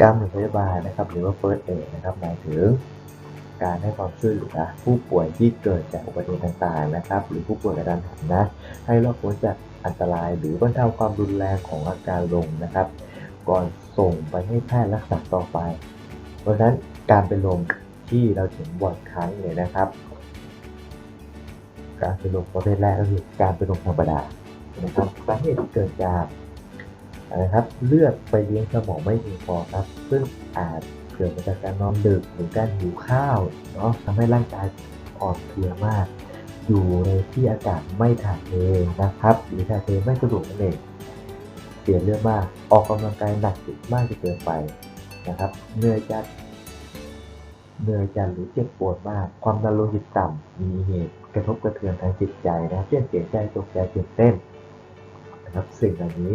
การปฐมพยาบาลนะครับ หรือว่า first aid นะครับหมายถึงการให้ความช่วยเหลือผู้ป่วยที่เกิดจากอุบัติเหตุต่างๆนะครับ หรือผู้ป่วยกระทันหันนะ ให้รอดพ้นจากอันตราย หรือบรรเทาความรุนแรงของอาการลงนะครับ ก่อนส่งไปให้แพทย์รักษาต่อไป เพราะฉะนั้นการเป็นลมที่เราถึงบ่อยครั้งเนี่ยนะครับ การเป็นลมประเภทแรกก็คือการเป็นลมธรรมดานะครับสาเหตุเกิดจาก นะครับเลือดไปเลี้ยงสมองไม่เพียงพอครับ ซึ่งอาจเกิดมาจากการนอนดึกหรือการหิวข้าวเนาะทำให้ร่างกายอ่อนเพลียมาก อยู่ในที่อากาศไม่ถ่ายเทนะครับ หรือถ่ายเทไม่สะดวกนั่นเองเสียเลือดมาก ออกกำลังกายหนักมากจนเกินไปนะครับเหนื่อยจัดเหนื่อยจัดหรือเจ็บปวดมาก ความดันโลหิตต่ำมีเหตุกระทบกระเทือนทางจิตใจนะเช่นเสียใจตกใจตื่นเต้นนะครับสิ่งเหล่านี้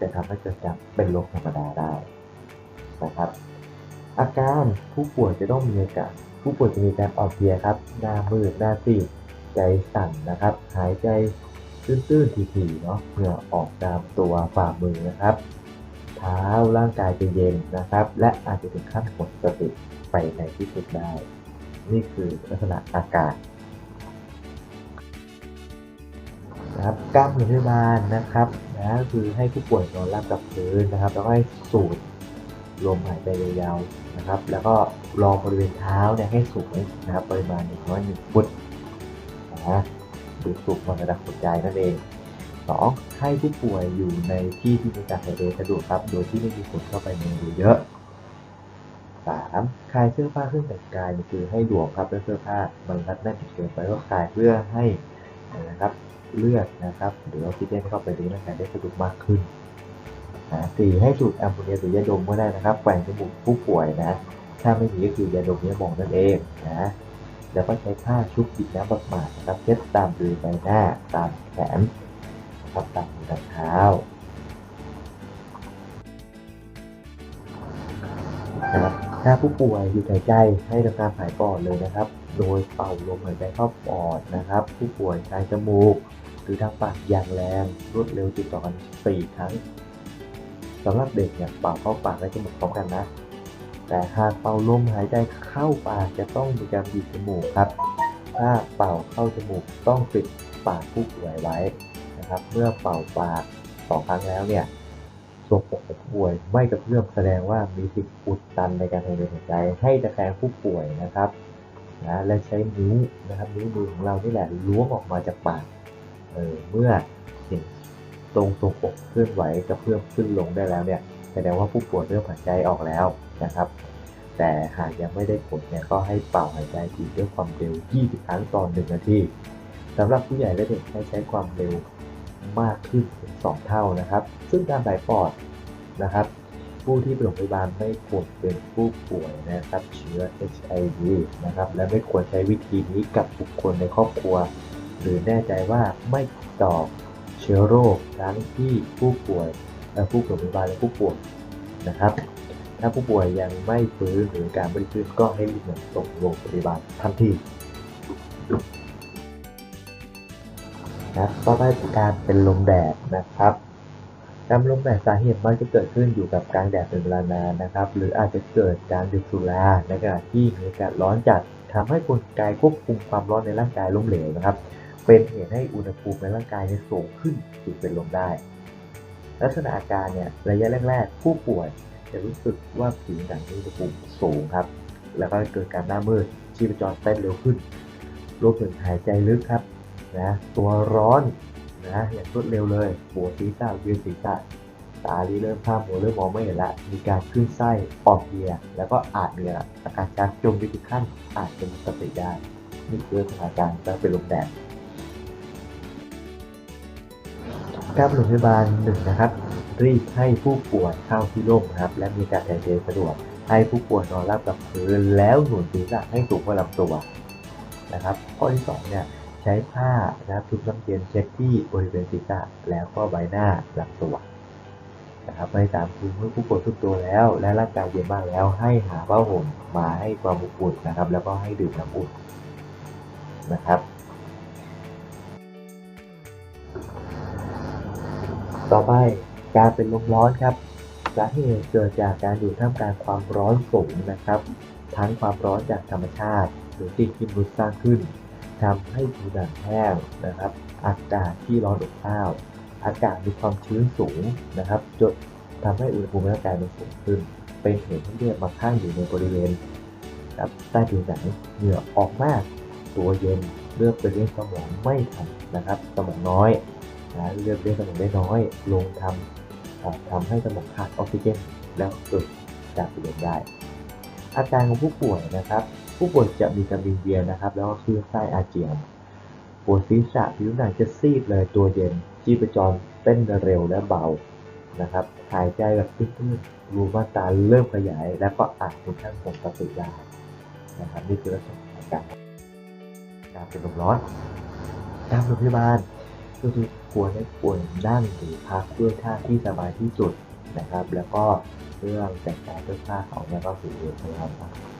จะทำให้เกิดการเป็นโรคธรรมดาได้นะครับ อาการผู้ป่วยจะต้องมีอาการผู้ป่วยจะมีการอ่อนเพลียครับ หน้ามืดหน้าซีดใจสั่นนะครับ หายใจตื้นๆถี่ๆเนาะเหงื่อออกตามตัวฝ่ามือนะครับ เท้าร่างกายจะเย็นนะครับ และอาจจะถึงขั้นหมดสติไปในที่สุดได้ นี่คือลักษณะอาการนะครับกล้ารปฐมพยาบาลนะครับ นะคือให้ผู้ป่วยนอนราบกับพื้นนะครับ แล้วก็ให้สูดลมหายใจยาวๆนะครับ แล้วก็รองบริเวณเท้าเนี่ยให้สูงนะครับปริมาณหนึ่งร้อยหนึ่งฟุตนะดูสูงกว่าระดับหัวใจนั่นเองสองให้ผู้ป่วยอยู่ในที่ที่มีการถ่ายเทสะดวกครับ โดยที่ไม่มีฝุ่นเข้าไปในรูเยอะสามคลายเสื้อผ้าเครื่องแต่งกายนี่คือให้หลวมครับด้วยเสื้อผ้ามันรัดแน่นจนเกินไปก็คลายเพื่อให้นะครับ เลือดนะครับ หรือออกซิเจนเข้าไปในร่างกายได้สะดวกมากขึ้นนะสี่ให้สูดแอมโมเนียหรือยาดมก็ได้นะครับแกงจมูกผู้ป่วยนะถ้าไม่มีก็คือยาดมยาหมองนั่นเองนะแล้วก็ใช้ผ้าชุบปิดน้ำบำบัดนะครับเช็ดตามบริเวณใบหน้าตามแขนนะครับตามมือตามเท้านะครับถ้าผู้ป่วยหยุดหายใจให้ทำการผายปอดเลยนะครับ โดยเป่าลมหายใจเข้าปอดนะครับ ผู้ป่วยใช้จมูก หรือทางปากอย่างแรงรวดเร็วติดต่อกัน 4 ครั้งสำหรับเด็กเนี่ยเป่าเข้าปากและจมูกพร้อมกันนะ แต่หากเป่าลมหายใจเข้าปากจะต้องมีการบีบจมูกครับ ถ้าเป่าเข้าจมูกต้องปิดปากผู้ป่วยไว้นะครับ เมื่อเป่าปากสองครั้งแล้วเนี่ยทรงอกผู้ป่วยไม่กระเพื่อมแสดงว่ามีสิ่งอุดตันในการหายใจหายใจ ให้ตะแคงผู้ป่วยนะครับนะและใช้นิ้วนะครับนิ้วมือของเรานี่แหละล้วงออกมาจากปาก เออเมื่อสิ่งตรงทรวงอกเคลื่อนไหวกระเพื่อมขึ้นลงได้แล้วเนี่ยแสดงว่าผู้ป่วยเริ่มหายใจออกแล้วนะครับ แต่หากยังไม่ได้ผลเนี่ยก็ให้เป่าหายใจอีกด้วยความเร็ว 20 ครั้งต่อ1นาทีสำหรับผู้ใหญ่และเด็กให้ใช้ความเร็วมากขึ้นถึง2เท่านะครับ ซึ่งการผายปอดนะครับ ผู้ที่ไปโรงพยาบาลไม่ควรเป็นผู้ป่วยนะครับเชื้อ HIV นะครับ และไม่ควรใช้วิธีนี้กับบุคคลในครอบครัว หรือแน่ใจว่าไม่ต่อเชื้อโรคทั้งที่ผู้ป่วยและผู้ป่วยพยาบาลและผู้ป่วยนะครับ ถ้าผู้ป่วยยังไม่ฟื้นหรือการไม่ดีขึ้นก็ให้รีบนำส่งโรงพยาบาลทันทีนะต่อไปการเป็นลมแดดนะครับการลมแดดสาเหตุมักจะเกิดขึ้นอยู่กับกางแดดเป็นเวลานานนะครับ หรืออาจจะเกิดการดื่มสุราในขณะที่มีอากาศร้อนจัดทำให้กลไกควบคุมความร้อนในร่างกายล้มเหลวนะครับ เป็นเหตุให้อุณหภูมิในร่างกายเนี่ยสูงขึ้นจึงเป็นลมได้ ลักษณะอาการเนี่ยระยะแรก ๆ ผู้ป่วยจะรู้สึกว่าผิวหนังมีอุณหภูมิสูงครับ แล้วก็เกิดการหน้ามืดชีพจรเต้นเร็วขึ้นรวมถึงหายใจลึกครับนะตัวร้อนนะอย่างรวดเร็วเลยปวดศีรษะเวียนศีรษะตาเริ่มพร่ามัวเริ่มมองไม่เห็นละ มีการขึ้นไส้ออนเพลียแล้วก็อาจมีอาการชักจมไปถึงขั้นอาจจะมสติได้นี่คือสถานการณ์การเป็นลมแดด การปฐมพยาบาลหนึ่งนะครับ รีบให้ผู้ป่วยเข้าที่ร่มครับ และมีการถ่ายเทสะดวกให้ผู้ป่วยนอนราบกับพื้นแล้วหนุนศีรษะให้สูงกว่าลำตัวนะครับ ข้อที่สองเนี่ยใช้ผ้านะครับชุบน้ำเย็นเช็ดที่บริเวณศีรษะแล้วก็ใบหน้าลำตัวนะครับในสามคือเมื่อผู้ป่วยทุกตัวแล้ว และร่างกายเย็นมากแล้ว ให้หาผ้าห่มมาให้ความอบอุ่นนะครับ แล้วก็ให้ดื่มน้ำอุ่นนะครับ ต่อไปการเป็นลมร้อนครับสาเหตุเกิดจากการอยู่ท่ามกลางความร้อนสูงนะครับ ทั้งความร้อนจากธรรมชาติ หรือสิ่งที่มนุษสร้างขึ้นทำให้ผิวหนังแห้งนะครับ อากาศที่ร้อนอบอ้าว อากาศมีความชื้นสูงนะครับจนทำให้อุณหภูมิร่างกายมันสูงขึ้น เป็นเหตุให้เลือดมาข้างอยู่ในบริเวณครับใต้ผิวหนังเหงื่อออกมาก ตัวเย็นเลือดไปเลี้ยงสมองไม่ทันนะครับ สมองน้อย นะเลือดเลี้ยงสมองได้น้อย ลงทำอ่าทำให้สมองขาดออกซิเจนแล้วเกิดการเสียได้ อาการของผู้ป่วยนะครับ ผู้ป่วยจะมีการวิงเวียนนะครับ แล้วก็คลื่นไส้อาเจียนปวดศีรษะผิวหนังจะซีดเลยตัวเย็นชีพจรเต้นเร็วและเบานะครับหายใจแบบตื้นๆรูม่าตาเริ่มขยาย แล้วก็อาจถึงขั้นหมดสติได้นะครับนี่คือลักษณะอาการการเป็นลมร้อนตามโรงพยาบาล ก็คือควรให้ควรนั่งหรือพักด้วยท่าที่สบายที่สุดนะครับ แล้วก็เรื่องแต่งกายเสื้อผ้าของเนี่ยก็คือพยายาม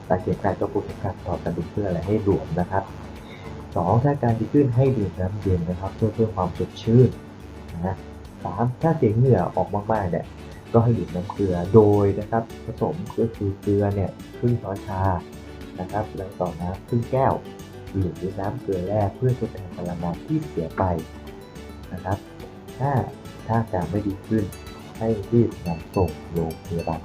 ตาเกียบกายก็ควรจะถอดกระดุมเสื้ออะไรให้หลวมนะครับสองถ้าการดีขึ้นให้ดื่มน้ำเย็นนะครับ เพื่อเพิ่มความสดชื่นนะสามถ้าเสียงเหงื่อออกมากๆเนี่ยก็ให้ดื่มน้ำเกลือโดยนะครับ ผสมก็คือเกลือเนี่ยครึ่งช้อนชานะครับ แล้วต่อน้ำครึ่งแก้วหรือน้ำเกลือแร่เพื่อทดแทนพลังงานที่เสียไป นะครับ ถ้าถ้าอาการไม่ดีขึ้นให้รีบนำส่งโรงพยาบาล